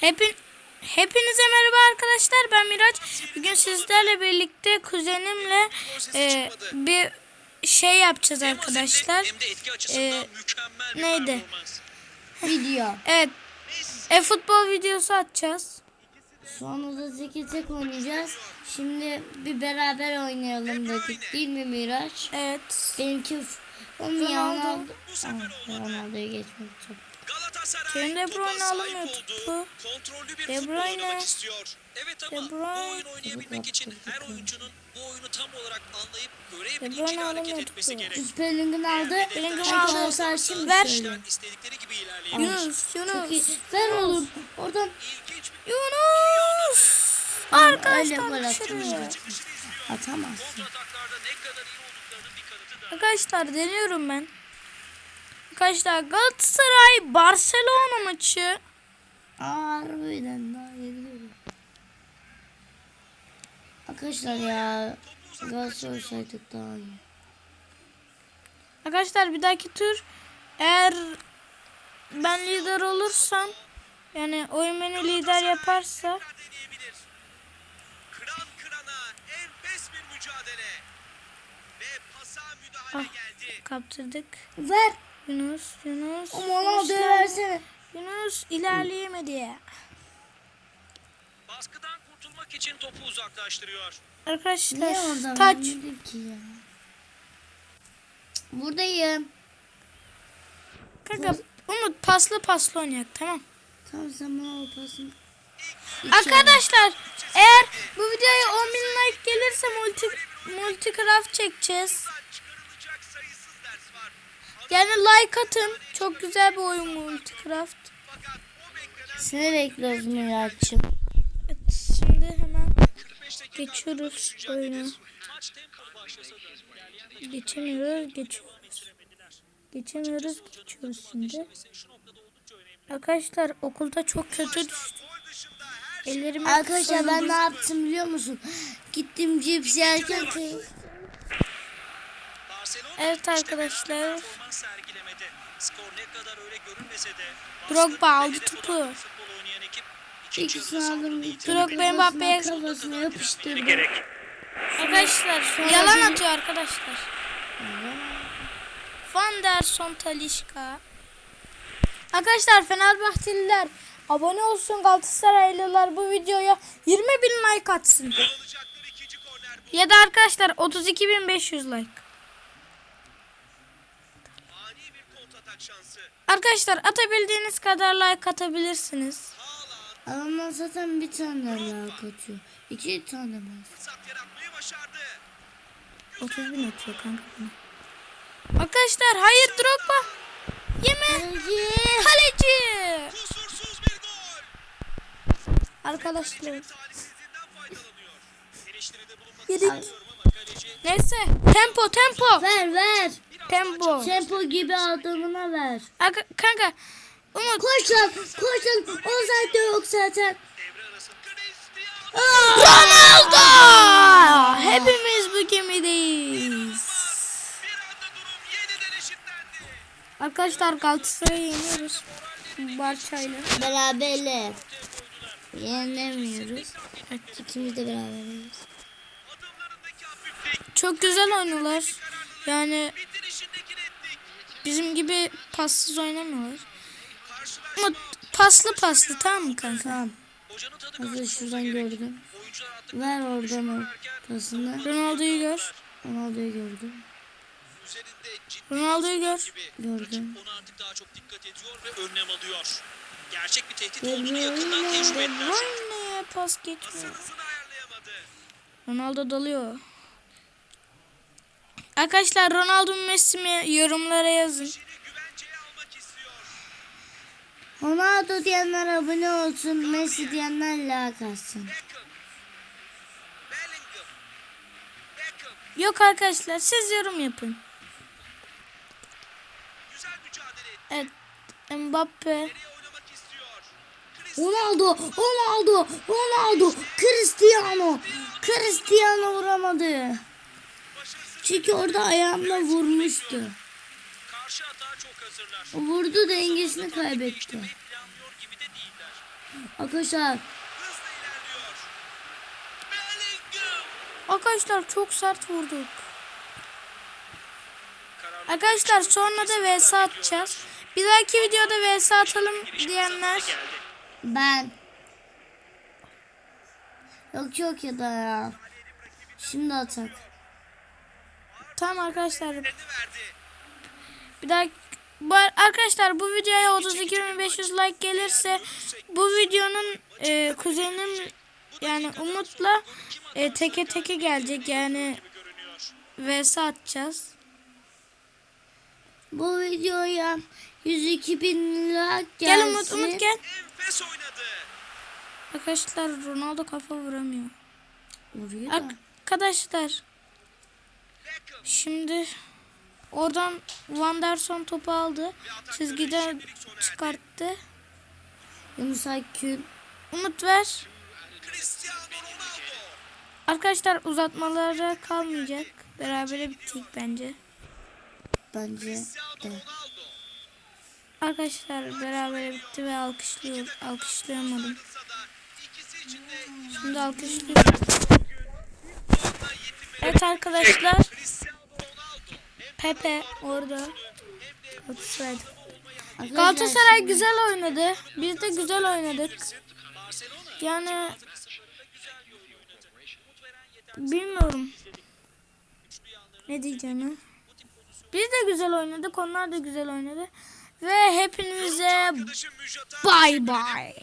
Hepin Hepinize merhaba arkadaşlar ben Miraç. Bugün sizlerle birlikte kuzenimle e, bir şey yapacağız arkadaşlar. Bir neydi? Video. Evet. E-futbol videosu atacağız. Sonra da tek tek oynayacağız. Şimdi bir beraber oynayalım dedik değil mi Miraç? Evet. Benimki onun Ronaldo. Ronaldo'yu geçmek çok. Kevin De Bruyne alamıyor topu. Kontrollü bir De Bruyne. oynamak istiyor. Evet ama De bu Bruyne. oyun oynayabilmek için her oyuncunun bu oyunu tam olarak anlayıp Bruyne için hareket alamıyor etmesi gerek. Üst Bellingham'ı aldı. Bellingham aldı. şimdi Ver. istedikleri gibi ilerleyebilir. Yunus, Çok iyi. Yunus. Ver oğlum. Oradan Yunus. Arkadaşlar izliyor. atamazsın. Arkadaşlar deniyorum ben. Arkadaşlar Galatasaray Barcelona maçı. Harbiden daha geliyorum. Arkadaşlar ya Galatasaray olsaydık daha iyi. Arkadaşlar bir dahaki tur eğer ben lider olursam yani oyun beni lider yaparsa. Kıran kırana enfes bir mücadele. Ve pasa müdahale Ah. geldi. kaptırdık. Ver. Yunus, Yunus. Ama Ronaldo'ya Yunus, versene. Yunus ilerleyemedi. Baskıdan kurtulmak için topu uzaklaştırıyor. Niye Arkadaşlar orada taç. vermedin ki ya? Buradayım. Kanka Umut paslı paslı oynayak tamam. Tamam sen bana o pasını. Arkadaşlar eğer bu videoya 10 bin like gelirse multi multicraft çekeceğiz. Çıkarılacak sayısız ders var. Yani like atın. Çok güzel bir oyun multicraft. Seni bekliyoruz Miraç'ım. Evet, şimdi hemen 45 dakika geçiyoruz oyunu. Geçemiyoruz, geçiyoruz. Geçemiyoruz, geçiyoruz şimdi. Arkadaşlar okulda çok kötü düştü. Gol dışında her Ellerimi Arkadaşlar ben ne yaptım biliyor musun? Gittim cips yerken te- Barcelona Evet işte arkadaşlar. beraber performans sergilemedi. Skor ne kadar öyle görünmese de Drogba aldı topu. odaklı futbol oynayan ekip ikinci ikisini aldım. Drogba Mbappe'ye- kafasına, yapıştırdım. Arkadaşlar yalan atıyor arkadaşlar. Van der Son Talişka. Arkadaşlar Fenerbahçeliler abone olsun Galatasaraylılar bu videoya 20 bin like atsın. Ya da arkadaşlar 32.500 like. Arkadaşlar atabildiğiniz kadar like atabilirsiniz. Adamlar zaten bir tane like atıyor. İki tane başardı. 30 bin atıyor kanka. Arkadaşlar hayır Drogba. Yeme. Kaleci. Kusursuz bir gol. Arkadaşlar. Yedik. ama Neyse tempo tempo. Ver ver. Tempo. Tempo gibi adamına ver. Arka, kanka Umut. Koş lan koş lan. O zaten yok zaten. Ronaldo. Hepimiz bu gemideyiz. Arkadaşlar Galatasaray'ı yeniyoruz. Barça'yla. Beraberler. Yenemiyoruz. İkimiz de beraberiz. Çok güzel oynuyorlar. Yani. Bizim gibi passız oynamıyorlar. Umut paslı paslı tamam mı kanka? Tamam. Hazır şuradan gördüm. Ver oradan o pasını. Ronaldo'yu gör. Ronaldo'yu gördüm. üzerinde ciddi Ronaldo'yu gör. Gördüm. Ona artık daha çok dikkat ediyor ve önlem alıyor. Gerçek bir tehdit olduğunu yakından tecrübe ettiler. Bruyne'ye pas geçmiyor. Ronaldo dalıyor. Arkadaşlar Ronaldo mu Messi mi yorumlara yazın. Ronaldo diyenler abone olsun. Messi diyenler like atsın. Yok arkadaşlar siz yorum yapın. Evet Mbappe. Ronaldo, Ronaldo, Ronaldo, Cristiano. Cristiano vuramadı. Çünkü orada ayağımla vurmuştu. Karşı atağa çok hazırlar. Vurdu dengesini kaybetti. Değiştirmeyi planlıyor gibi de değiller. Arkadaşlar. Arkadaşlar çok sert vurduk. Arkadaşlar sonra da vs atacağız. Bir dahaki videoda vs atalım diyenler. ben yok yok ya da ya. Şimdi atak. Tamam arkadaşlar. Bir daha bu arkadaşlar bu videoya 32.500 like gelirse bu videonun e, kuzenim yani Umut'la e, teke teke gelecek yani vs atacağız. Bu videoya 102 bin like Gel gelsin. Umut Umut gel. Arkadaşlar Ronaldo kafa vuramıyor. Vuruyor da. Arkadaşlar. Şimdi oradan Van der Son topu aldı. Çizgiden çıkarttı. Yunus Akgün. Umut ver. Arkadaşlar uzatmalara kalmayacak. Berabere bitecek bence. Bence de. Arkadaşlar beraber bitti ve alkışlıyor, alkışlayamadım. Şimdi alkışlıyorum. Evet arkadaşlar Pepe orada. Galatasaray. Galatasaray güzel oynadı. Biz de güzel oynadık. Barcelona Yani sıfırında güzel bir oyun oynadı. Umut veren yeter. bilmiyorum ne diyeceğimi. Biz de güzel oynadık. Onlar da güzel oynadı. Ve hepinize bay bay.